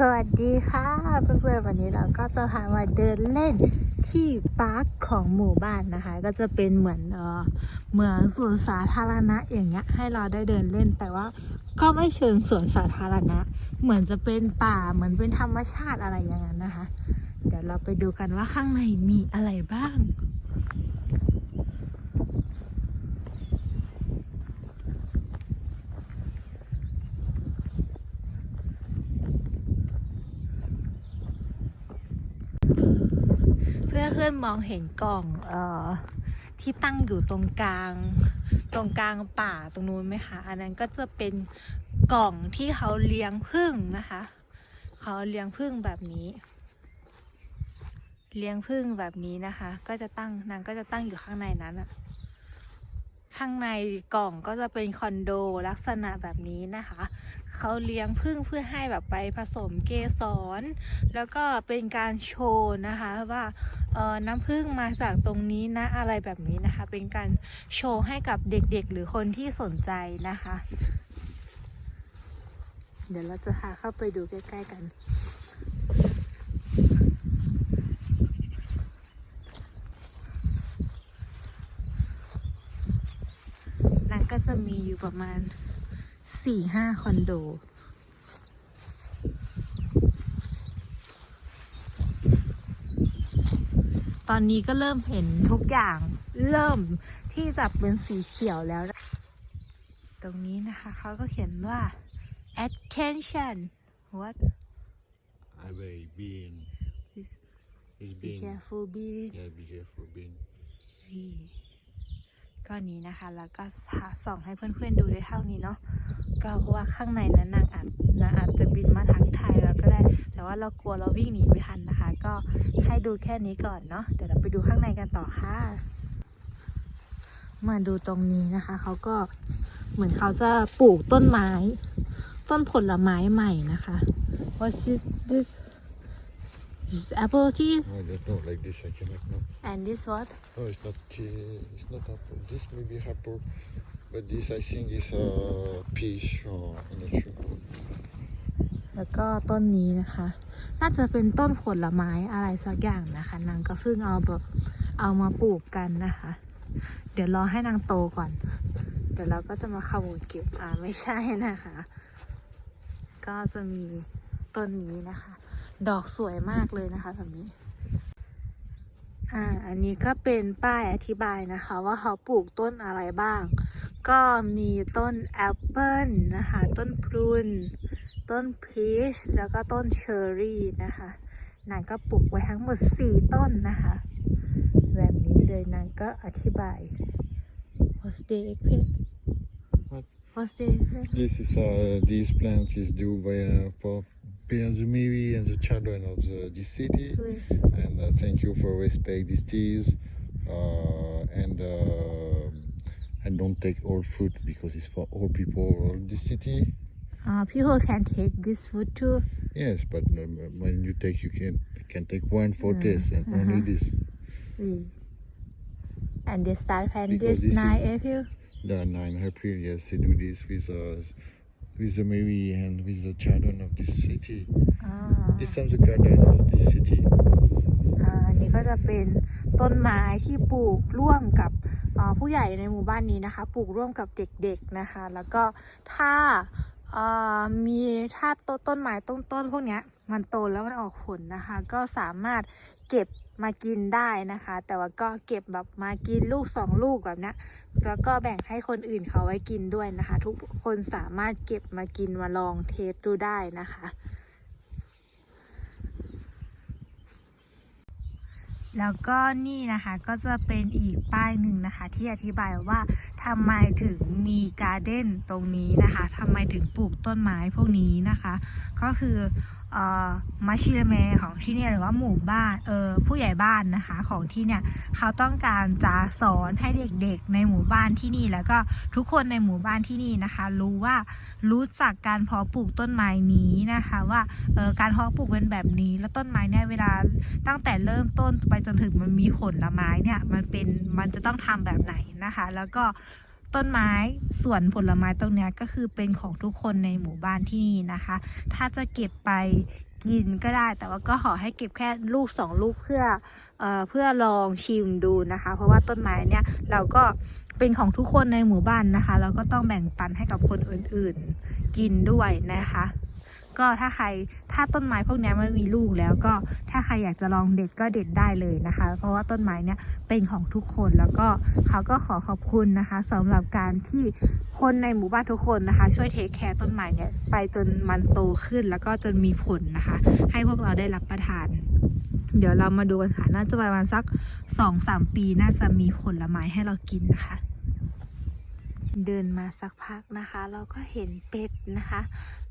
สวัสดีค่ะเพื่อนๆวันนี้เราก็จะพามาเดินเล่นที่ปาร์คของหมู่บ้านนะคะ ก็จะเป็นเหมือนเออเหมือนสวนสาธารณะอย่างเงี้ยให้เราได้เดินเล่น แต่ว่าก็ไม่เชิงสวนสาธารณะ เหมือนจะเป็นป่าเหมือนเป็นธรรมชาติอะไรอย่างนั้นนะคะ เดี๋ยวเราไปดูกันว่าข้างในมีอะไรบ้าง พื่อเพื่อนๆมองเห็นกล่องเอ่อที่ตั้งอยู่ตรงกลาง ตรงกลางป่าตรงนู้นไหมคะอันนั้นก็จะเป็นกล่องที่เขาเลี้ยงผึ้งนะคะเขาเลี้ยงผึ้งแบบนี้ เลี้ยงผึ้งแบบนี้นะคะ ก็จะตั้งนางก็จะตั้งอยู่ข้างในนั้นอะข้างในกล่องก็จะเป็นคอนโดลักษณะแบบนี้นะคะ เขาเลี้ยงผึ้งเพื่อให้แบบไปผสมเกสร แล้วก็เป็นการโชว์นะคะว่าเออน้ำผึ้งมาจากตรงนี้นะอะไรแบบนี้นะคะ เป็นการโชว์ให้กับเด็กๆ หรือคนที่สนใจนะคะ เดี๋ยวเราจะพาเข้าไปดูใกล้ ๆ กันนั้นก็จะมีอยู่ประมาณ สี่ห้าคอนโด ตอนนี้ก็เริ่มเห็นทุกอย่างเริ่มที่จะเป็นสีเขียวแล้วนะตรงนี้นะคะเขาก็เขียนว่า attention what I will bean. is It's be bean. careful be Yeah, be careful, bean. ก็นี้นะคะ แล้วก็ส่องให้เพื่อนๆดูได้เท่านี้เนาะก็เพราะว่าข้างในนั้นนางอาจนางอาจจะบินมาทางไทยแล้วก็ได้ แต่ว่าเรากลัวเราวิ่งหนีไม่ทันนะคะ ก็ให้ดูแค่นี้ก่อนเนาะเดี๋ยวเราไปดูข้างในกันต่อค่ะ มาดูตรงนี้นะคะเขาก็เหมือนเขาจะปลูกต้นไม้ ต้นผลไม้ใหม่นะคะ What's it this This is apple tea No, that's not like this. I cannot know. and this what No, it's not. tea- It's not apple. This may be apple, but this I think is a peach or I'm not sure. แล้วก็ต้นนี้นะคะ น่าจะเป็นต้นผลไม้อะไรสักอย่างนะคะนางก็เพิ่งเอาแบบเอามาปลูกกันนะคะ เดี๋ยวรอให้นางโตก่อน เดี๋ยวเราก็จะมาขโมยเก็บอ่าไม่ใช่นะคะ ก็จะมีต้นนี้นะคะ ดอกสวยมากเลยนะคะแบบนี้ อ่า อันนี้ก็เป็นป้ายอธิบายนะคะ ว่าเขาปลูกต้นอะไรบ้าง ก็มีต้นแอปเปิลนะคะ ต้นพรุนต้นพีชแล้วก็ต้นเชอร์รี่นะคะนางก็ปลูกไว้ทั้งหมด 4 ต้นนะคะ แบบนี้เลยนางก็อธิบาย What's the eggplant What? What's the eggplant This is uh, these plants is due by uh, for Mary and the children of the, this city. and uh, thank you for respect these teas uh, and uh, and don't take all food because it's for all people all this city. Uh, people can take this food too. Yes but um, when you take you can can take one for Mm, this and only uh-huh. this. Mm. and they start Because this this is- 9 April? the nine April yes they do this with uh, with the Mary and with the children of this city อ่า it's on the garden of this city อ่าอันนี้ก็จะเป็นต้นไม้ที่ปลูกร่วมกับอ่าผู้ใหญ่ในหมู่บ้านนี้นะคะ ปลูกร่วมกับเด็กๆนะคะ แล้วก็ถ้าอ่ามีถ้าต้นต้นไม้ต้นต้นพวกเนี้ยมันโตแล้วมันออกผลนะคะ ก็สามารถเก็บมากินได้นะคะ แต่ว่าก็เก็บแบบมากินลูกสองลูกแบบเนี้ย แล้วก็แบ่งให้คนอื่นเขาไว้กินด้วยนะคะ ทุกคนสามารถเก็บมากินมาลองเทสดูได้นะคะ แล้วก็นี่นะคะก็จะเป็นอีกป้ายหนึ่งนะคะ ที่อธิบายว่าทำไมถึงมีการ์เด้นตรงนี้นะคะทำไมถึงปลูกต้นไม้พวกนี้นะคะ ก็คือเอ่อ มาชิเลเมของที่เนี่ยหรือว่าหมู่บ้านเออผู้ใหญ่บ้านนะคะของที่เนี่ยเขาต้องการจะสอนให้เด็กๆ ในหมู่บ้านที่นี่ แล้วก็ทุกคนในหมู่บ้านที่นี่นะคะ รู้ว่ารู้จักการเพาะปลูกต้นไม้นี้นะคะ ว่าเออการเพาะปลูกเป็นแบบนี้ แล้วต้นไม้เนี่ยเวลาตั้งแต่เริ่มต้นไปจนถึงมันมีผลไม้เนี่ยมันเป็นมันจะต้องทำแบบไหนนะคะ แล้วก็ ต้นไม้ส่วนผลไม้ตรงนี้ก็คือเป็นของทุกคนในหมู่บ้านที่นี่นะคะ ถ้าจะเก็บไปกินก็ได้ แต่ว่าก็ขอให้เก็บแค่ลูกสองลูกเพื่อเอเพื่อลองชิมดูนะคะ เพราะว่าต้นไม้เนี่ยเราก็เป็นของทุกคนในหมู่บ้านนะคะ เราก็ต้องแบ่งปันให้กับคนอื่นๆกินด้วยนะคะ ก็ถ้าใครถ้าต้นไม้พวกนี้มันมีลูกแล้วก็ถ้าใครอยากจะลองเด็ดก็เด็ดได้เลยนะคะ เพราะว่าต้นไม้เนี่ยเป็นของทุกคนแล้วก็เขาก็ขอขอบคุณนะคะสำหรับการที่คนในหมู่บ้านทุกคนนะคะ ช่วยเทคแคร์ต้นไม้เนี่ยไปจนมันโตขึ้นแล้วก็จนมีผลนะคะ ให้พวกเราได้รับประทานเดี๋ยวเรามาดูกันค่ะ น่าจะประมาณสักสองสามปี น่าจะมีผลไม้ให้เรากินนะคะ เดินมาสักพักนะคะ เราก็เห็นเป็ดนะคะ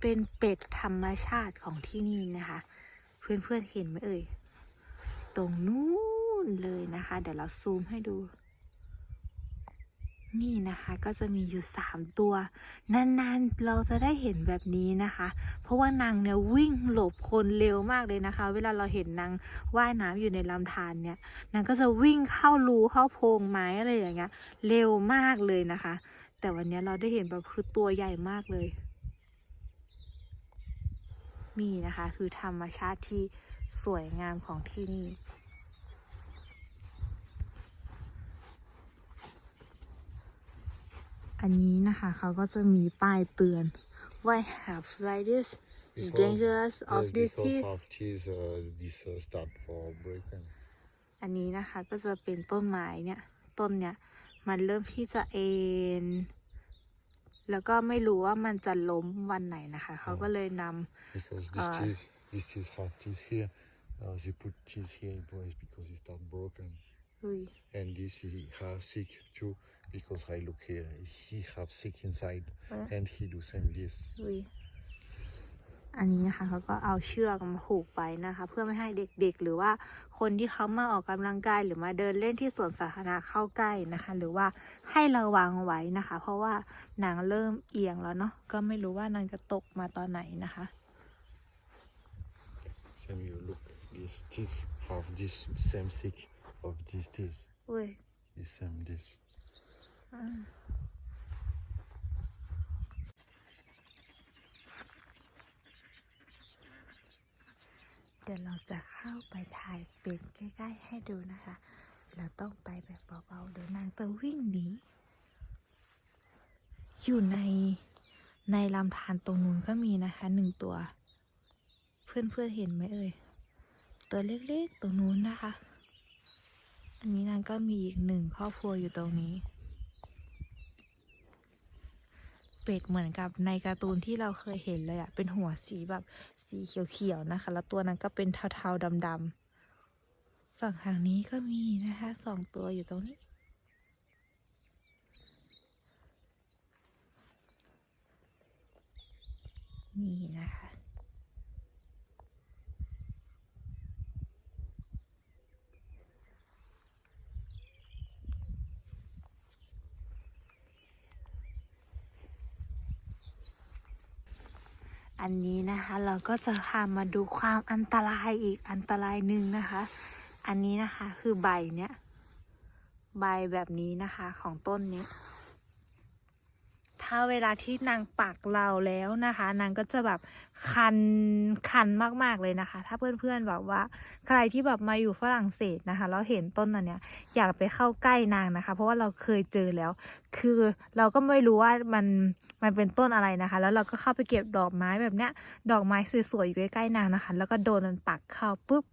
เป็นเป็ดธรรมชาติของที่นี่นะคะ เพื่อนๆเห็นไหมเอ่ย ตรงนู้นเลยนะคะ เดี๋ยวเราซูมให้ดู นี่นะคะก็จะมีอยู่สามตัวนานๆเราจะได้เห็นแบบนี้นะคะ เพราะว่านางเนี่ยวิ่งหลบคนเร็วมากเลยนะคะ เวลาเราเห็นนางว่ายน้ำอยู่ในลำธารเนี่ยนางก็จะวิ่งเข้ารูเข้าโพรงไม้อะไรอย่างเงี้ยเร็วมากเลยนะคะ แต่วันนี้เราได้เห็นแบบคือตัวใหญ่มากเลย นี่นะคะ คือธรรมชาติที่สวยงามของที่นี่อันนี้นะคะเขาก็จะมีป้ายเตือนว่า have like this is Because- dangerous of Yes, this because teeth of cheese, uh, this uh, start for breaking. อันนี้นะคะก็จะเป็นต้นไม้เนี่ย ต้นเนี่ย มันเริ่มที่จะเอ็น แล้วก็ไม่รู้ว่ามันจะล้มวันไหนนะคะ เขาก็เลยน Because this Uh, cheese, this cheese have cheese here. Uh, they put cheese here boys because it start broken. ำเฮ้ย And this he have sick too because I look here. He have sick inside Uh. and he do same this. เฮ้ย อันนี้นะคะเขาก็เอาเชือกมาผูกไปนะคะ เพื่อไม่ให้เด็กๆ หรือว่าคนที่เขามาออกกำลังกายหรือมาเดินเล่นที่สวนสาธารณะเข้าใกล้นะคะ หรือว่าให้ระวังไว้นะคะ เพราะว่านางเริ่มเอียงแล้วเนาะก็ไม่รู้ว่านางจะตกมาตอนไหนนะคะ Same you look. This teeth have this same sick of this teeth. เว้ย This same this. เดี๋ยวเราจะเข้าไปถ่ายเป็นใกล้ ๆ ให้ดูนะคะ เราต้องไปแบบเบาๆเดี๋ยวนางจะวิ่งหนีอยู่ในในลำธารตรงนู้นก็มีนะคะหนึ่งตัว เพื่อนๆเห็นไหมเอ่ยตัวเล็กๆตรงนู้นนะคะ อันนี้นางก็มีอีกหนึ่งครอบครัวอยู่ตรงนี้ เป็ดเหมือนกับในการ์ตูนที่เราเคยเห็นเลยอะเป็นหัวสีแบบสีเขียวๆนะคะ แล้วตัวนั้นก็เป็นเทาๆดำๆฝั่งทางนี้ก็มีนะคะสองตัวอยู่ตรงนี้ นี่นะคะ อันนี้นะคะเราก็จะพามาดูความอันตรายอีกอันตรายหนึ่งนะคะ อันนี้นะคะคือใบเนี้ยใบแบบนี้นะคะของต้นเนี้ย ถ้าเวลาที่นางปักเราแล้วนะคะ นางก็จะแบบคันคันมากๆเลยนะคะ ถ้าเพื่อนๆแบบว่า ใครที่แบบมาอยู่ฝรั่งเศสนะคะแล้วเห็นต้นอันเนี้ยอยากไปเข้าใกล้นางนะคะ เพราะว่าเราเคยเจอแล้ว คือเราก็ไม่รู้ว่ามันมันเป็นต้นอะไรนะคะ แล้วเราก็เข้าไปเก็บดอกไม้แบบเนี้ย ดอกไม้สวยๆอยู่ใกล้ๆนางนะคะ แล้วก็โดนมันปักเข้าปุ๊บ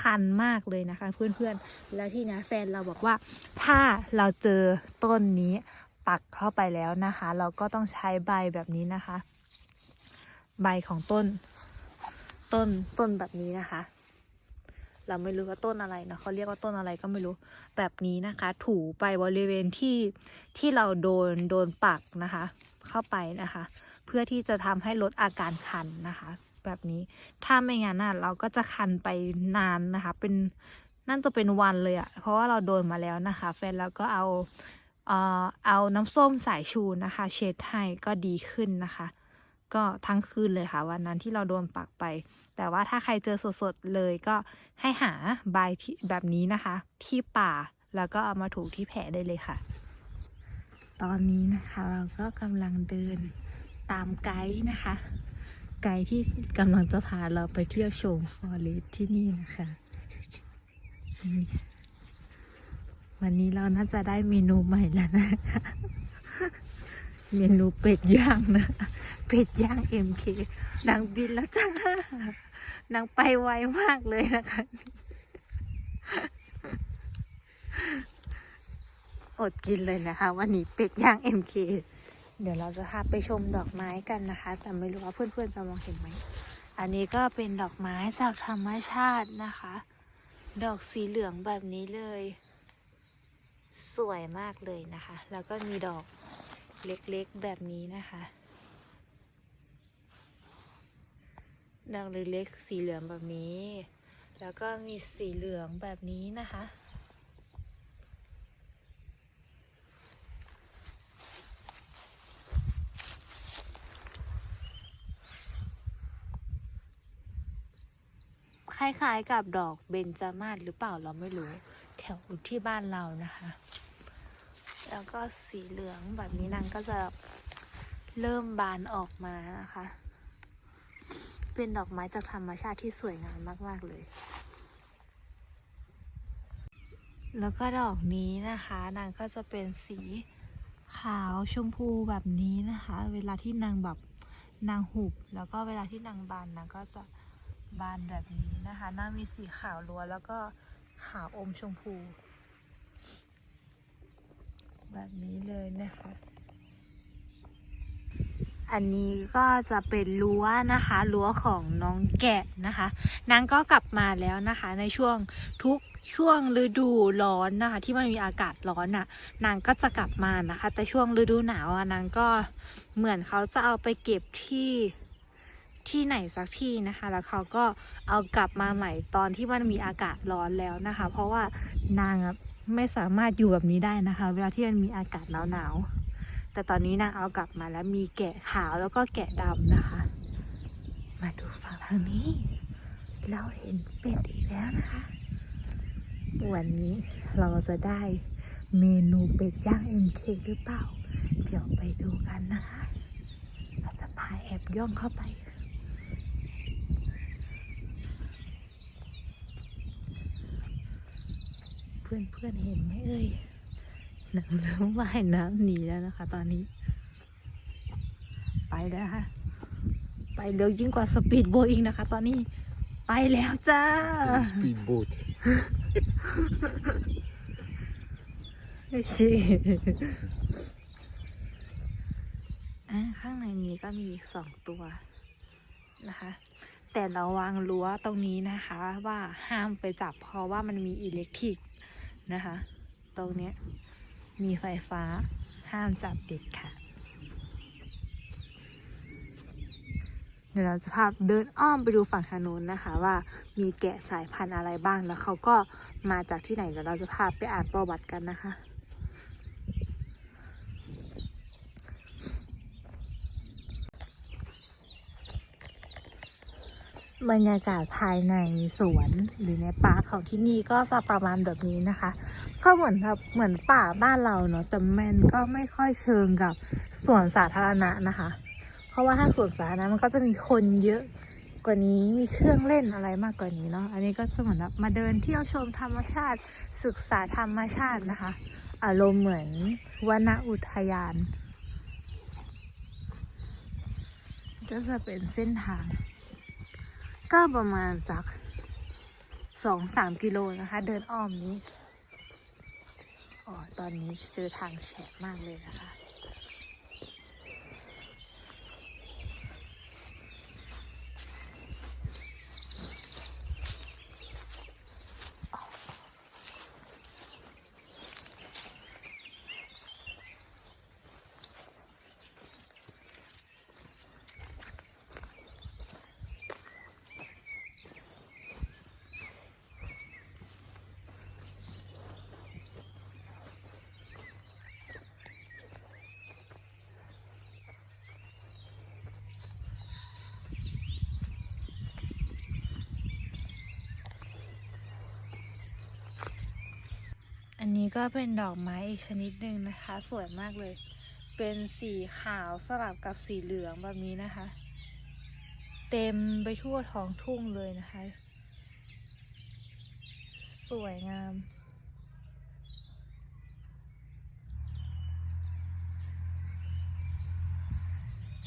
คันมากเลยนะคะ เพื่อนๆ แล้วที่นะแฟนเราบอกว่า ถ้าเราเจอต้นนี้ ปักเข้าไปแล้วนะคะ เราก็ต้องใช้ใบแบบนี้นะคะ ใบของต้น ต้นต้นแบบนี้นะคะ เราไม่รู้ว่าต้นอะไรนะเขาเรียกว่าต้นอะไรก็ไม่รู้แบบนี้นะคะ ถูไปบริเวณที่ที่เราโดนโดนปักนะคะ เข้าไปนะคะ เพื่อที่จะทำให้ลดอาการคันนะคะ แบบนี้ถ้าไม่งั้นน่ะเราก็จะคันไปนานนะคะ เป็นนั่นจะเป็นวันเลยอะเพราะว่าเราโดนมาแล้วนะคะ แฟนเราก็เอา เอาน้ำส้มสายชูนะคะ เช็ดให้ก็ดีขึ้นนะคะ ก็ทั้งคืนเลยค่ะ วันนั้นที่เราโดนปักไป แต่ว่าถ้าใครเจอสดๆเลยก็ให้หาใบที่แบบนี้นะคะ ที่ป่าแล้วก็เอามาถูที่แผลได้เลยค่ะ ตอนนี้นะคะเราก็กำลังเดินตามไกด์นะคะ ไกด์ที่กำลังจะพาเราไปเที่ยวชมฟอเรสที่นี่นะคะ วันนี้เราน่าจะได้เมนูใหม่แล้วนะคะเมนูเป็ดย่างนะ เป็ดย่างเอ็มเคนางบินแล้วจ้านางไปไวมากเลยนะคะ อดกินเลยนะคะ วันนี้เป็ดย่าง MK เดี๋ยวเราจะพาไปชมดอกไม้กันนะคะ แต่ไม่รู้ว่าเพื่อนๆจะมองเห็นไหม อันนี้ก็เป็นดอกไม้จากธรรมชาตินะคะ ดอกสีเหลืองแบบนี้เลย สวยมากเลยนะคะ แล้วก็มีดอกเล็กๆแบบนี้นะคะ ดอกเล็กๆสีเหลืองแบบนี้ แล้วก็มีสีเหลืองแบบนี้นะคะ คล้ายๆกับดอกเบญจมาศหรือเปล่าเราไม่รู้ ถวที่บ้านเรานะคะ แล้วก็สีเหลืองแบบนี้นางก็จะเริ่มบานออกมานะคะ เป็นดอกไม้จากธรรมชาติที่สวยงามมาก ๆ เลย แล้วก็ดอกนี้นะคะ นางก็จะเป็นสีขาวชมพูแบบนี้นะคะ เวลาที่นางแบบนางหุบ แล้วก็เวลาที่นางบานนางก็จะบานแบบนี้นะคะ นางมีสีขาวล้วนแล้วก็ ขาวอมชมพู แบบนี้เลยนะคะ อันนี้ก็จะเป็นรั้วนะคะรั้วของน้องแกะนะคะนางก็กลับมาแล้วนะคะ ในช่วงทุกช่วงฤดูร้อนนะคะ ที่มันมีอากาศร้อนน่ะ นางก็จะกลับมานะคะ แต่ช่วงฤดูหนาวอะนางก็เหมือนเขาจะเอาไปเก็บที่ ที่ไหนสักที่นะคะ แล้วเขาก็เอากลับมาใหม่ตอนที่มันมีอากาศร้อนแล้วนะคะ เพราะว่านางไม่สามารถอยู่แบบนี้ได้นะคะ เวลาที่มันมีอากาศหนาวๆแต่ตอนนี้นางเอากลับมาแล้วมีแกะขาวแล้วก็แกะดำนะคะ มาดูฝั่งทางนี้ เราเห็นเป็ดอีกแล้วนะคะ วันนี้เราจะได้เมนูเป็ดย่าง MK หรือเปล่า เดี๋ยวไปดูกันนะคะ เราจะพาแอบย่องเข้าไป เพื่อนเพื่อนๆเห็นไหมเอ่ยนางเริ่มว่ายน้ำหนีแล้วนะคะ ตอนนี้ ไปแล้วค่ะ ไปเร็วยิ่งกว่าสปีดโบ๊ทอีกนะคะ ตอนนี้ไปแล้วจ้า Speedboat. ไม่ใช่อะข้างในนี้ก็มีอีกสองตัวนะคะ แต่ระวังรั้วตรงนี้นะคะ ว่าห้ามไปจับเพราะว่ามันมีอิเล็กทริก นะคะ ตรงนี้มีไฟฟ้าห้ามจับเด็ดค่ะ เดี๋ยวเราจะพาเดินอ้อมไปดูฝั่งทางนู้นนะคะ ว่ามีแกะสายพันธุ์อะไรบ้างแล้วเขาก็มาจากที่ไหนเดี๋ยวเราจะพาไปอ่านประวัติกันนะคะ บรรยากาศภายในสวนหรือในป่าของที่นี่ก็จะประมาณแบบนี้นะคะ ก็เหมือนแบบเหมือนป่าบ้านเราเนาะแต่มันก็ไม่ค่อยเชิงกับสวนสาธารณะนะคะ เพราะว่าถ้าสวนสาธารณะมันก็จะมีคนเยอะกว่านี้มีเครื่องเล่นอะไรมากกว่านี้เนาะอันนี้ก็จะเหมือนแบบมาเดินเที่ยวชมธรรมชาติ ศึกษาธรรมชาตินะคะ อารมณ์เหมือนวนอุทยานก็จะเป็นเส้นทาง ก็ประมาณสักสองสามกิโลนะคะ เดินอ้อมนี้ อ๋อ ตอนนี้เจอทางแฉะมากเลยนะคะ อั นี้ก็เป็นดอกไม้อีกชนิดหนึ่งนะคะ สวยมากเลย เป็นสีขาวสลับกับสีเหลืองแบบนี้นะคะ เต็มไปทั่วท้องทุ่งเลยนะคะ สวยงาม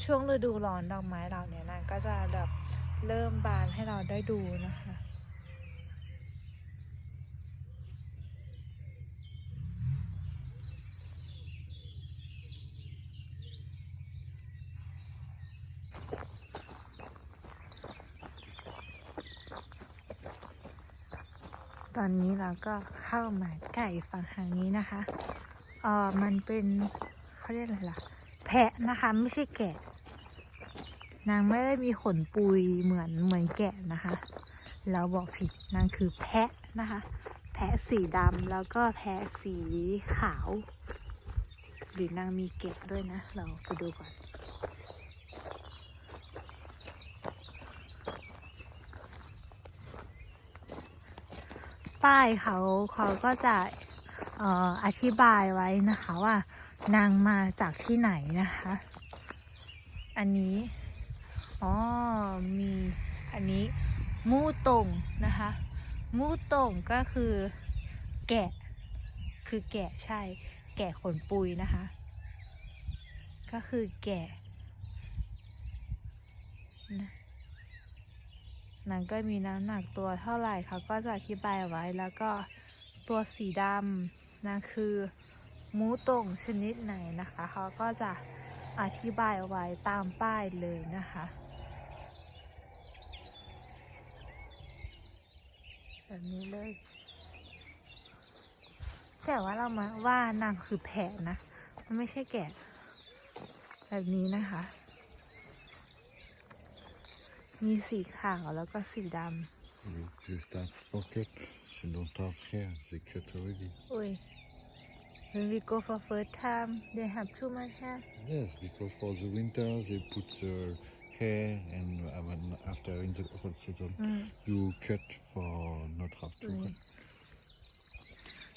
ช่วงฤดูร้อนดอกไม้เหล่านี้นะก็จะแบบเริ่มบานให้เราได้ดูนะคะ อนนี้เราก็เข้ามาไก่ฝั่งทางนี้นะคะเออมันเป็นเขาเรียกอะไรล่ะ แพะนะคะ ไม่ใช่แกะ นางไม่ได้มีขนปุยเหมือนเหมือนแกะนะคะ เราบอกผิดนางคือแพะนะคะ แพะสีดำแล้วก็แพะสีขาว หรือนางมีแกะด้วยนะ เราไปดูก่อน ป้ายเขาเขาก็จะอออธิบายไว้นะคะว่านางมาจากที่ไหนนะคะ อันนี้ อ๋อ มีอันนี้มูตงนะคะ มูตงก็คือแกะ คือแกะใช่ แกะขนปุยนะคะ ก็คือแกะนะ นางก็มีน้ำหนักตัวเท่าไหร่เขาก็จะอธิบายไว้แล้วก็ตัวสีดำนะคือมูตงชนิดไหนนะคะเขาก็จะอธิบายไว้ตามป้ายเลยนะคะแบบนี้เลย แต่ว่าเรามาว่านางคือแผะนะ มันไม่ใช่แกะ แบบนี้นะคะ มีสีขาวแล้วก็สีด Look, just that pocket. They don't have hair. They cut already. ำอุ้ย when we go for first time they have too much hair Yes, because for the winter they put the hair, and uh, when after in the hot season อืม you cut for not have too อืม much.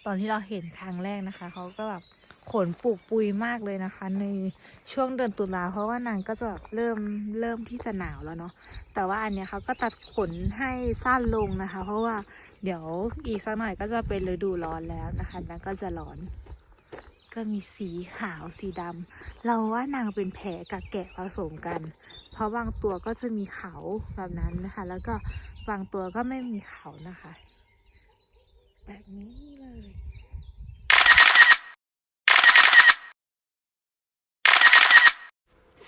ตอนที่เราเห็นครั้งแรกนะคะ เขาก็แบบ ขนปลูกปุยมากเลยนะคะ ในช่วงเดือนตุลาเพราะว่านางก็จะแบบเริ่มเริ่มที่จะหนาวแล้วเนาะแต่ว่าอันเนี้ยเขาก็ตัดขนให้สั้นลงนะคะ เพราะว่าเดี๋ยวอีกสักหน่อยก็จะเป็นฤดูร้อนแล้วนะคะนางก็จะร้อน ก็มีสีขาวสีดำเราว่านางเป็นแผลกับแกะผสมกัน เพราะบางตัวก็จะมีเขาแบบนั้นนะคะ แล้วก็บางตัวก็ไม่มีเขานะคะ แบบนี้เลย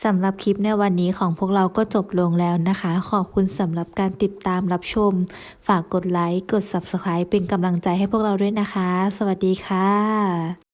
สำหรับคลิปในวันนี้ของพวกเราก็จบลงแล้วนะคะ ขอบคุณสำหรับการติดตามรับชม ฝากกดไลค์ กด Subscribe เป็นกำลังใจให้พวกเราด้วยนะคะ สวัสดีค่ะ